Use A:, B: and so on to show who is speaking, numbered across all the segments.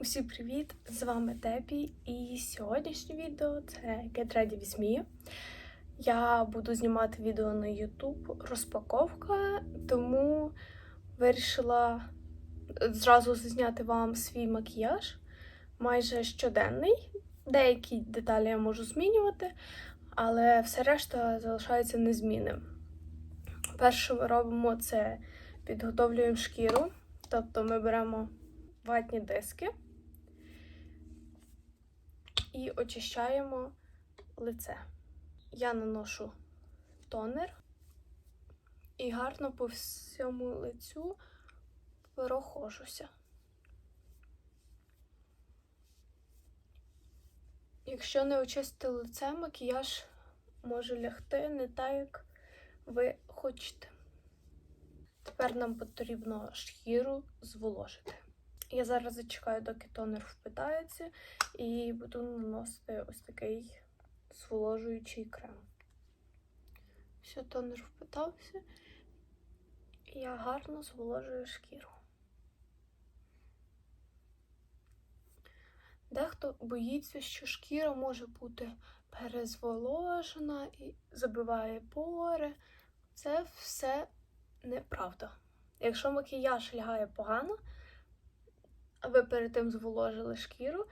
A: Усім привіт! З вами Тепі, і сьогоднішнє відео це Get Ready with Me. Я буду знімати відео на YouTube розпаковка, тому вирішила зразу зняти вам свій макіяж майже щоденний. Деякі деталі я можу змінювати, але все решта залишається незмінним. Перше, ми робимо, це підготовлюємо шкіру, тобто ми беремо ватні диски і очищаємо лице. Я наношу тонер і гарно по всьому лицю прохожуся. Якщо не очистити лице, макіяж може лягти не так, як ви хочете. Тепер нам потрібно шкіру зволожити. Я зараз зачекаю, доки тонер впитається, і буду наносити ось такий зволожуючий крем. Все, тонер впитався, я гарно зволожую шкіру. Дехто боїться, що шкіра може бути перезволожена і забиває пори. Це все неправда. Якщо макіяж лягає погано, ви перед тим зволожили шкіру,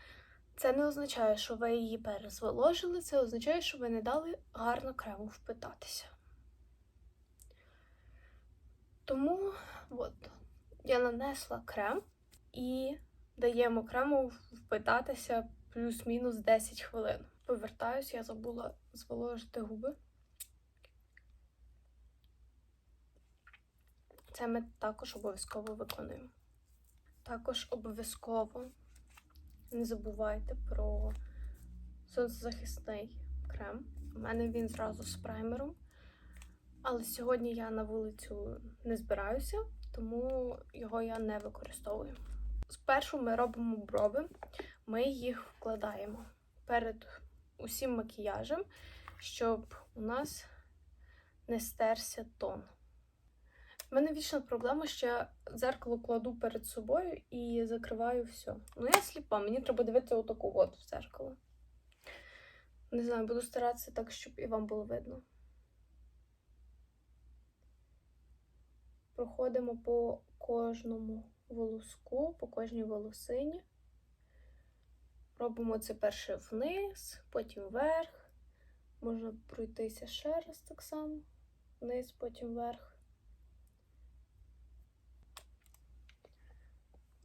A: це не означає, що ви її перезволожили, це означає, що ви не дали гарно крему впитатися. Тому от, я нанесла крем і даємо крему впитатися плюс-мінус 10 хвилин. Повертаюсь, я забула зволожити губи. Це ми також обов'язково виконуємо. Також обов'язково не забувайте про сонцезахисний крем. У мене він зразу з праймером. Але сьогодні я на вулицю не збираюся, тому його я не використовую. Спершу ми робимо брови, ми їх вкладаємо перед усім макіяжем, щоб у нас не стерся тон. У мене вічна проблема, що я дзеркало кладу перед собою і закриваю все. Ну, я сліпа, мені треба дивитися отаку от в дзеркало. Не знаю, буду старатися так, щоб і вам було видно. Проходимо по кожному волоску, по кожній волосині. Робимо це перше вниз, потім вверх. Можна пройтися ще раз так само. Вниз, потім вверх.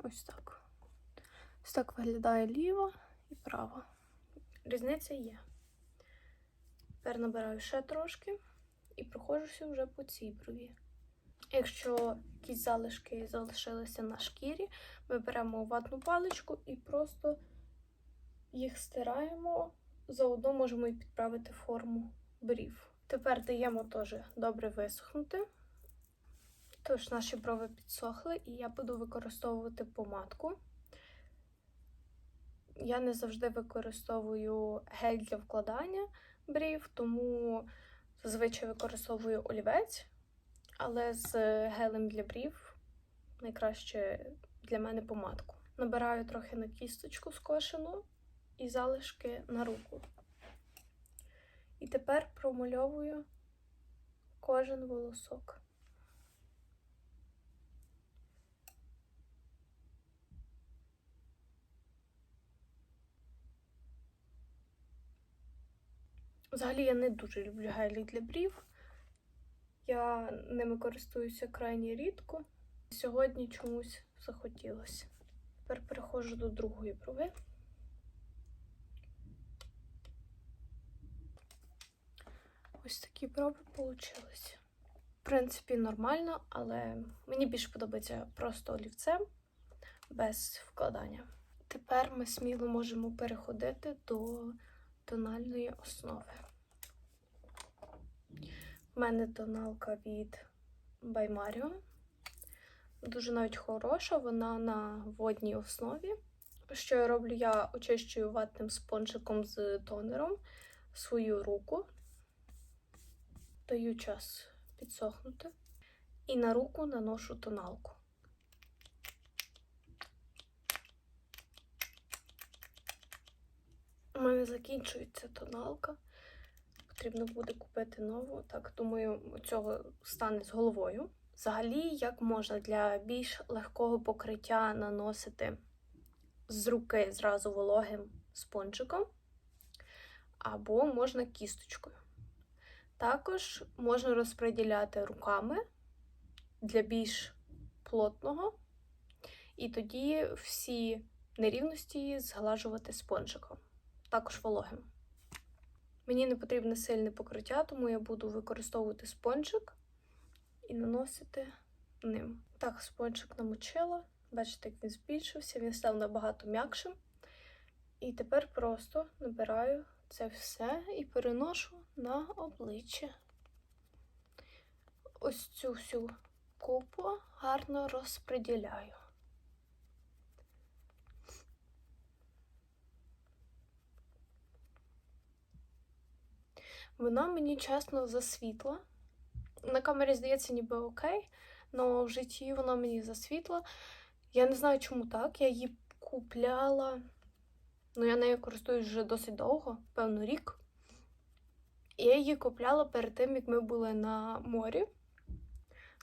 A: Ось так. Ось так виглядає ліва і права. Різниця є. Тепер набираю ще трошки і проходжуся вже по цій брові. Якщо якісь залишки залишилися на шкірі, ми беремо ватну паличку і просто їх стираємо. Заодно можемо і підправити форму брів. Тепер даємо теж добре висохнути. Тож наші брови підсохли, і я буду використовувати помадку. Я не завжди використовую гель для вкладання брів, тому зазвичай використовую олівець, але з гелем для брів найкраще для мене помадку. Набираю трохи на кісточку скошену і залишки на руку. І тепер промальовую кожен волосок. Взагалі я не дуже люблю гелі для брів. Я ними користуюся крайні рідко. Сьогодні чомусь захотілося. Тепер переходжу до другої брови. Ось такі брови вийшли. В принципі, нормально, але мені більше подобається просто олівцем без вкладання. Тепер ми сміло можемо переходити до тональної основи. У мене тоналка від By Mario. Дуже навіть хороша, вона на водній основі. Що я роблю? Я очищую ватним спонжиком з тонером свою руку, даю час підсохнути, і на руку наношу тоналку. Мене закінчується тоналка. Потрібно буде купити нову. Так, думаю, цього стане з головою. Взагалі, як можна для більш легкого покриття наносити з руки зразу вологим спонжиком, або можна кісточкою. Також можна розподіляти руками для більш плотного, і тоді всі нерівності зглажувати спонжиком, також вологим. Мені не потрібне сильне покриття, тому я буду використовувати спонжик і наносити ним. Так, спонжик намочила. Бачите, як він збільшився, він став набагато м'якшим. І тепер просто набираю це все і переношу на обличчя. Ось цю всю купу гарно розподіляю. Вона мені чесно засвітла. На камері здається, ніби окей, але в житті вона мені засвітла. Я не знаю, чому так. Я її купляла. Ну, я нею користуюсь вже досить довго, певно, рік. Я її купляла перед тим, як ми були на морі,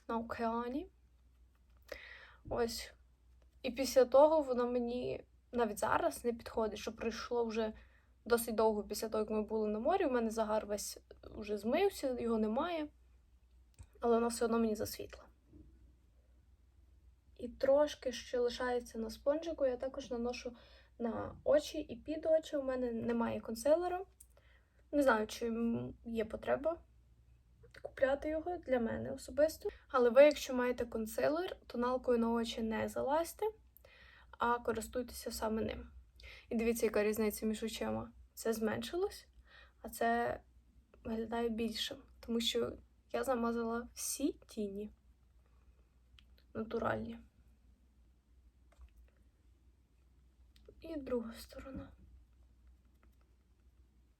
A: на океані. Ось. І після того вона мені навіть зараз не підходить, що пройшло вже досить довго після того, як ми були на морі. У мене загар весь вже змився, його немає. Але вона все одно мені засвітла. І трошки ще лишається на спонжику, я також наношу на очі і під очі. У мене немає консилера. Не знаю, чи є потреба купляти його для мене особисто. Але ви, якщо маєте консилер, тоналкою на очі не залазьте, а користуйтеся саме ним. І дивіться, яка різниця між очима. Це зменшилось, а це виглядає більшим, тому що я замазала всі тіні натуральні. І друга сторона.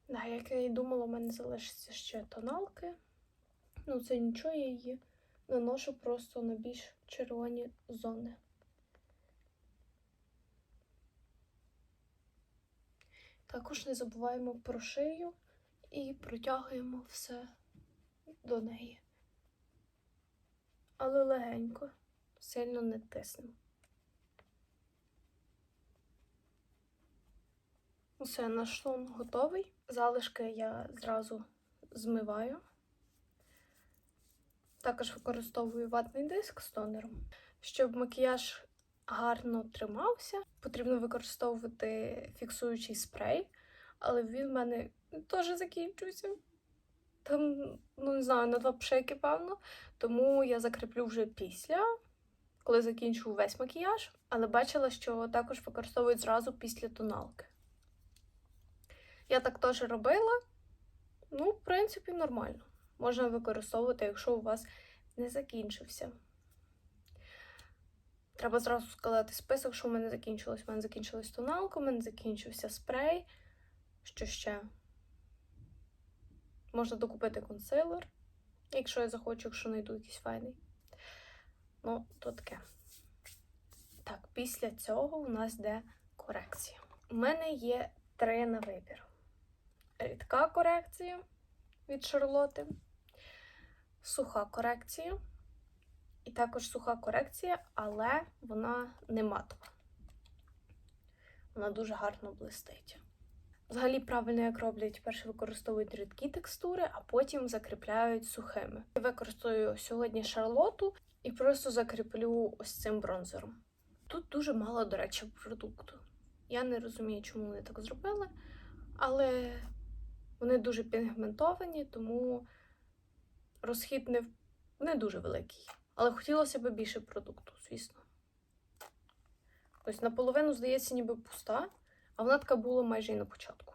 A: Да, як я і думала, у мене залишиться ще тоналки. Ну, це нічого, я її наношу просто на більш червоні зони. Також не забуваємо про шию і протягуємо все до неї. Але легенько, сильно не тиснемо. Усе, наш тон готовий. Залишки я зразу змиваю. Також використовую ватний диск з тонером. Щоб макіяж гарно тримався, потрібно використовувати фіксуючий спрей, але він в мене теж закінчується. Там, ну не знаю, на два пшики, певно. Тому я закріплю вже після, коли закінчу весь макіяж. Але бачила, що також використовують зразу після тоналки. Я так теж робила. Ну, в принципі, нормально. Можна використовувати, якщо у вас не закінчився. Треба зразу сказати список, що в мене закінчилось. У мене закінчилась тоналка, у мене закінчився спрей. Що ще? Можна докупити консилер, якщо я захочу, якщо знайду якийсь файний. Ну, то таке. Так, після цього у нас йде корекція. У мене є три на вибір: рідка корекція від Шарлоти, суха корекція. І також суха корекція, але вона не матова. Вона дуже гарно блистить. Взагалі, правильно, як роблять, перше використовують рідкі текстури, а потім закріпляють сухими. Я використовую сьогодні шарлоту і просто закріплю ось цим бронзером. Тут дуже мало, до речі, продукту. Я не розумію, чому вони так зробили, але вони дуже пігментовані, тому розхід не, не дуже великий. Але хотілося б більше продукту, звісно. Ось наполовину, здається, ніби пуста, а вона така була майже і на початку.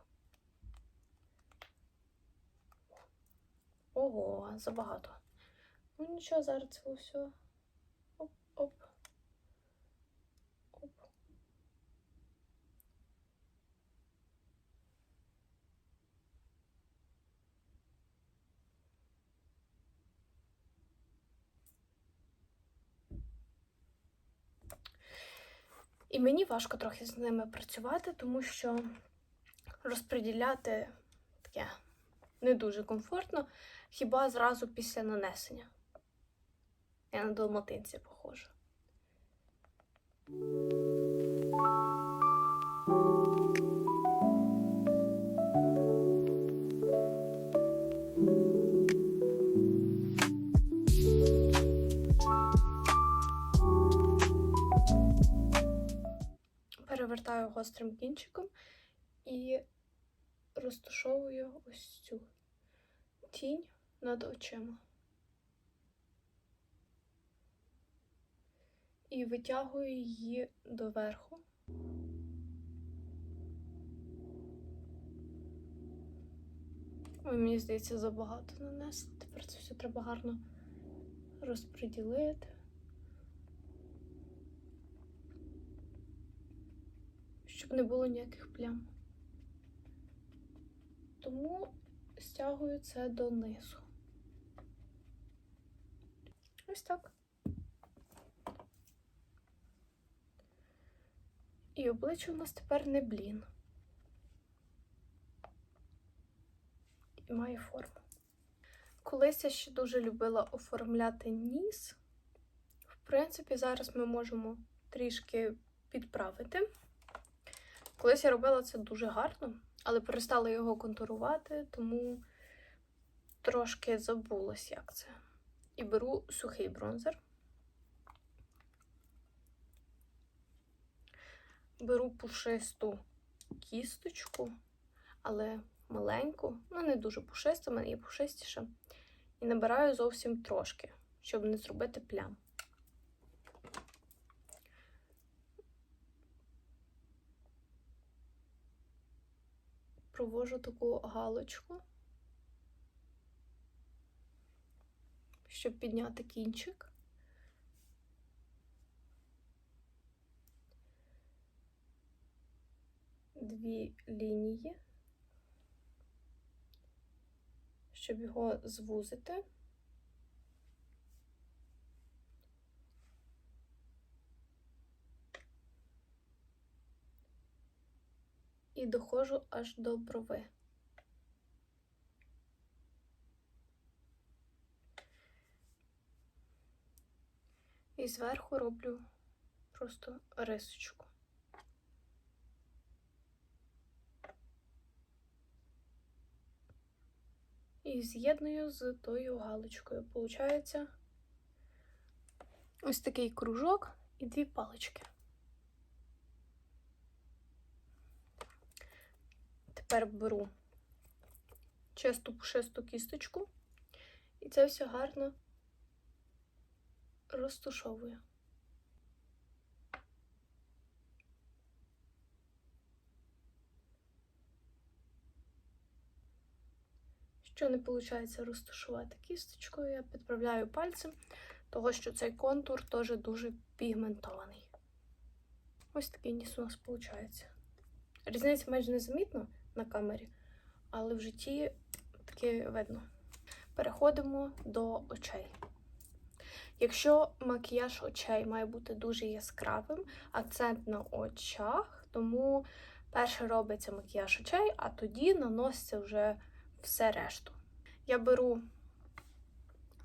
A: Ого, забагато. Ну нічого, зараз це все. Оп-оп. І мені важко трохи з ними працювати, тому що розподіляти таке не дуже комфортно, хіба зразу після нанесення. Я на долматинці похожа. Перевертаю гострим кінчиком і розташовую ось цю тінь над очима. І витягую її доверху. Ой, мені здається, забагато нанесли. Тепер це все треба гарно розподілити. Щоб не було ніяких плям. Тому стягую це донизу. Ось так. І обличчя у нас тепер не блін. І має форму. Колись я ще дуже любила оформляти ніс. В принципі, зараз ми можемо трішки підправити. Колись я робила це дуже гарно, але перестала його контурувати, тому трошки забулась, як це. І беру сухий бронзер. Беру пушисту кісточку, але маленьку, ну не дуже пушисту, в мене є пушистіша. І набираю зовсім трошки, щоб не зробити плям. Провожу таку галочку, щоб підняти кінчик. Дві лінії, щоб його звузити. І доходжу аж до брови. І зверху роблю просто рисочку. І з'єдную з тою галочкою. Получається ось такий кружок і дві палички. Тепер беру чисту пушисту кісточку і це все гарно розтушовую. Що не виходить розташувати кісточкою, я підправляю пальцем, того що цей контур теж дуже пігментований. Ось такий ніс у нас виходить. Різниця майже незамітна на камері, але в житті таке видно. Переходимо до очей. Якщо макіяж очей має бути дуже яскравим, акцент на очах, тому перше робиться макіяж очей, а тоді наноситься вже все решту. Я беру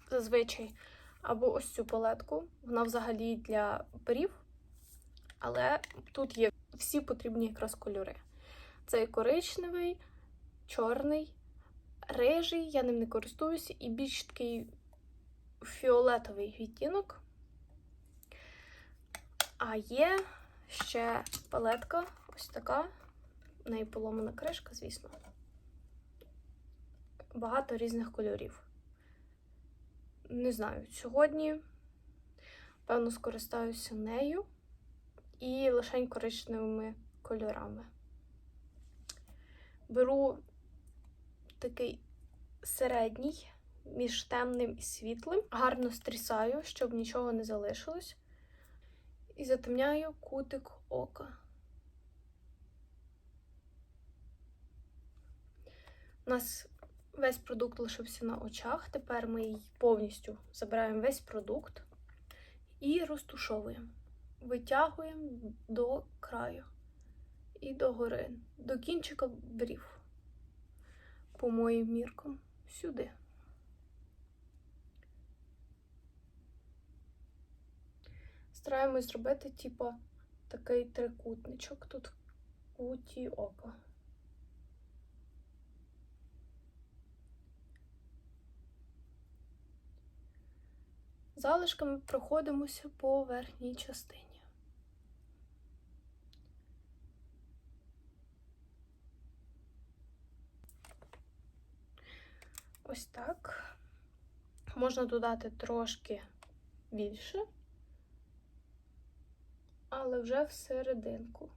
A: зазвичай або ось цю палетку, вона взагалі для перів, але тут є всі потрібні якраз кольори. Це коричневий, чорний, рижий, я ним не користуюся, і більш такий фіолетовий відтінок. А є ще палетка ось така, в неї поломана кришка, звісно. Багато різних кольорів. Не знаю, сьогодні, певно, скористаюся нею і лише коричневими кольорами. Беру такий середній між темним і світлим, гарно стрісаю, щоб нічого не залишилось, і затемняю кутик ока. У нас весь продукт лишився на очах. Тепер ми її повністю забираємо весь продукт і розтушовуємо. Витягуємо до краю. І догори, до кінчика брів. По моїм міркам. Сюди. Стараємось зробити, типу, такий трикутничок тут в куті ока. Залишками проходимося по верхній частині. Ось так. Можна додати трошки більше, але вже всерединку.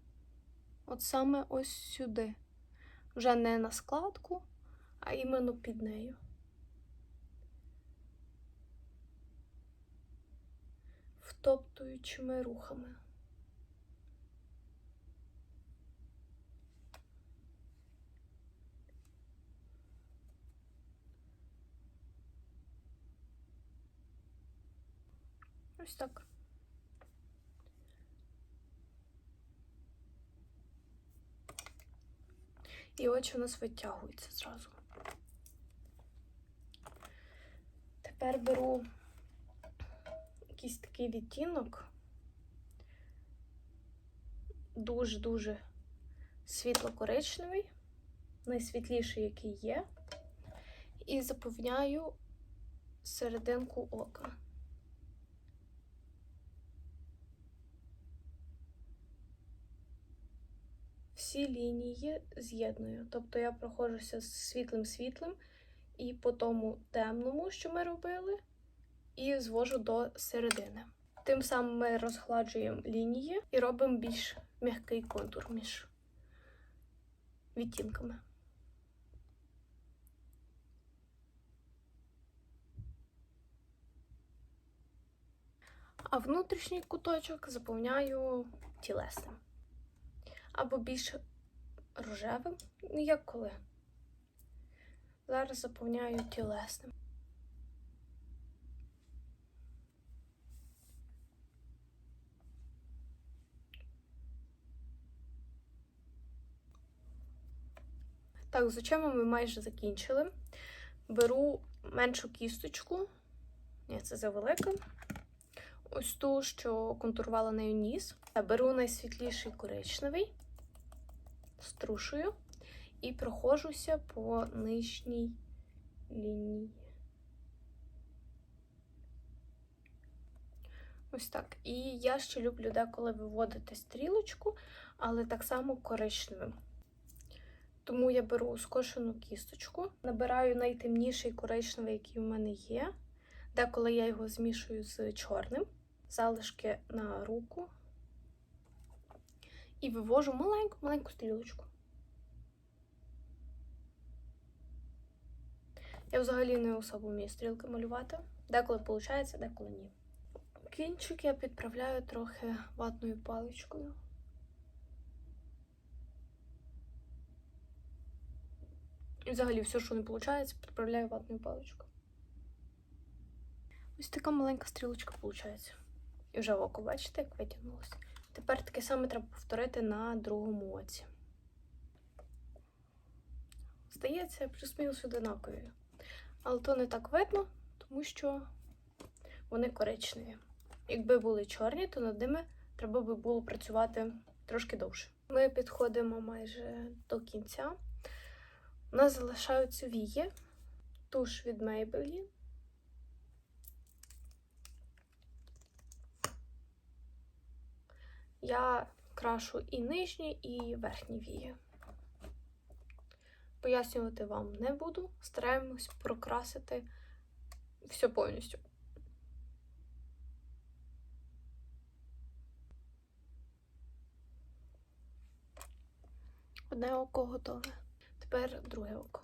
A: От саме ось сюди. Вже не на складку, а іменно під нею. Втоптуючими рухами. Ось так. І очі у нас витягуються зразу. Тепер беру якийсь такий відтінок. Дуже-дуже світло-коричневий, найсвітліший, який є, і заповняю серединку ока. Всі лінії з'єдную. Тобто я проходжуся з світлим-світлим і по тому темному, що ми робили, і звожу до середини. Тим самим ми розгладжуємо лінії і робимо більш м'який контур між відтінками. А внутрішній куточок заповняю тілесним або більш рожевим, ну як коли. Зараз заповняю тілесним. Так, з очима ми майже закінчили. Беру меншу кісточку, ні, це завелика. Ось ту, що контурувала нею ніс. Беру найсвітліший коричневий, струшую і проходжуся по нижній лінії. Ось так. І я ще люблю деколи виводити стрілочку, але так само коричневим. Тому я беру скошену кісточку, набираю найтемніший коричневий, який у мене є. Деколи я його змішую з чорним, залишки на руку і вивожу маленьку-маленьку стрілочку. Я взагалі не особо вмію стрілки малювати. Деколи виходить, деколи ні. Кінчик я підправляю трохи ватною паличкою. І взагалі все, що не виходить, підправляю ватною паличкою. Ось така маленька стрілочка виходить. І вже око, бачите, як витягнулося. Тепер таке саме треба повторити на другому оці. Здається, плюс-мінус одинакові. Але то не так видно, тому що вони коричневі. Якби були чорні, то над ними треба би було працювати трошки довше. Ми підходимо майже до кінця. У нас залишаються вії, туш від Maybelline. Я крашу і нижні, і верхні вії. Пояснювати вам не буду. Стараємось прокрасити все повністю. Одне око готове. Тепер друге око.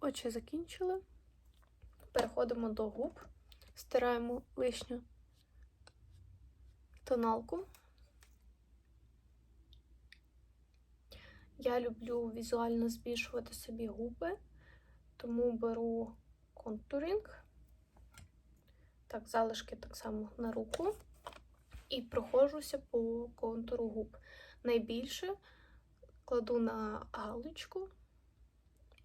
A: Очі закінчили. Переходимо до губ, стираємо лишню тоналку. Я люблю візуально збільшувати собі губи, тому беру контуринг Так, залишки так само на руку. І проходжуся по контуру губ. Найбільше кладу на галочку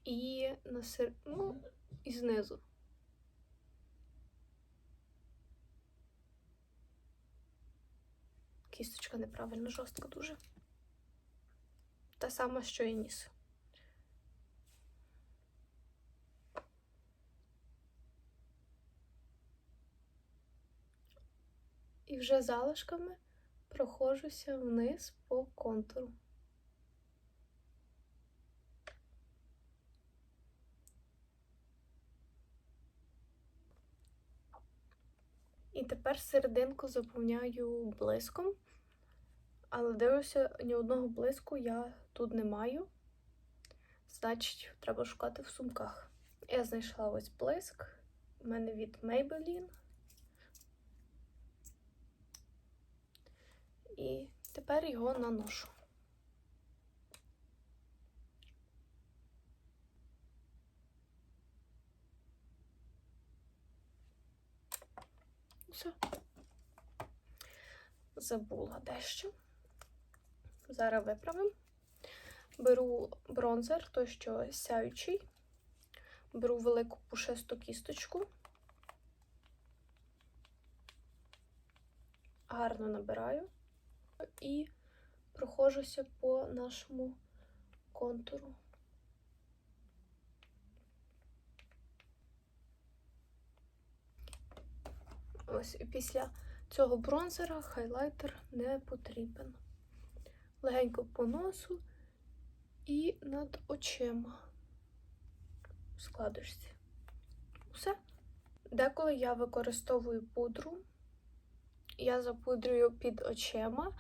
A: і на сер... ну, і знизу. Кісточка неправильно жорстка дуже. Та сама, що і ніс. І вже залишками проходжуся вниз по контуру. І тепер серединку заповняю блиском, але дивлюся, ні одного блиску я тут не маю. Значить, треба шукати в сумках. Я знайшла ось блиск. У мене від Maybelline. І тепер його наношу. Все. Забула дещо. Зараз виправимо. Беру бронзер, той, що сяючий. Беру велику пушисту кісточку. Гарно набираю і проходжуся по нашому контуру. Ось і після цього бронзера хайлайтер не потрібен. Легенько по носу і над очима в складочці. Все. Деколи я використовую пудру. Я запудрюю під очима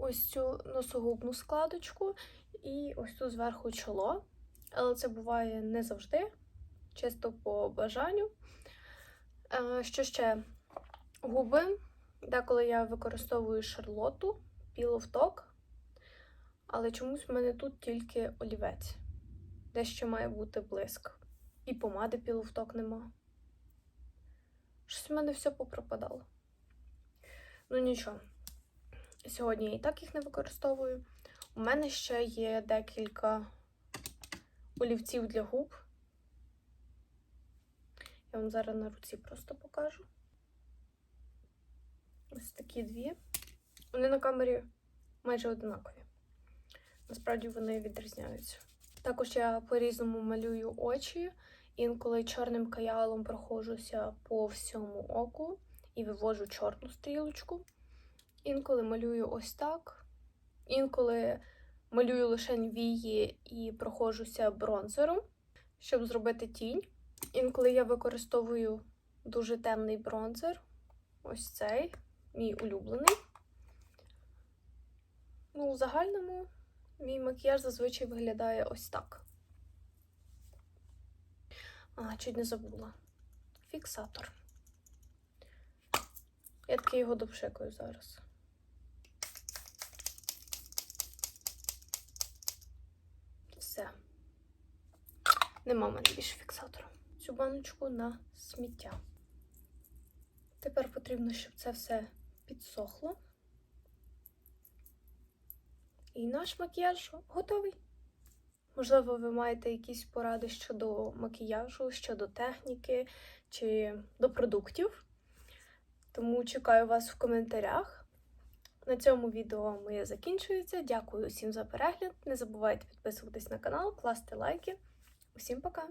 A: ось цю носогубну складочку і ось тут зверху чоло. Але це буває не завжди, чисто по бажанню. Е, Що ще? Губи. Деколи я використовую шарлоту, піловток, але чомусь в мене тут тільки олівець. Дещо має бути блиск. І помади піловток нема. Щось в мене все попропадало. Ну нічого. Сьогодні я і так їх не використовую. У мене ще є декілька олівців для губ. Я вам зараз на руці просто покажу. Ось такі дві. Вони на камері майже однакові. Насправді вони відрізняються. Також я по-різному малюю очі. Інколи чорним каялом проходжуся по всьому оку і вивожу чорну стрілочку. Інколи малюю ось так. Інколи малюю лише вії і проходжуся бронзером, щоб зробити тінь. Інколи я використовую дуже темний бронзер. Ось цей, мій улюблений. Ну, у загальному мій макіяж зазвичай виглядає ось так. А, чуть не забула. Фіксатор. Я таки його допшикаю зараз. Все. Нема мене більше фіксатору. Цю баночку на сміття. Тепер потрібно, щоб це все підсохло. І наш макіяж готовий. Можливо, ви маєте якісь поради щодо макіяжу, щодо техніки чи до продуктів. Тому чекаю вас в коментарях. На цьому відео моє закінчується. Дякую усім за перегляд. Не забувайте підписуватись на канал, класти лайки. Усім пока!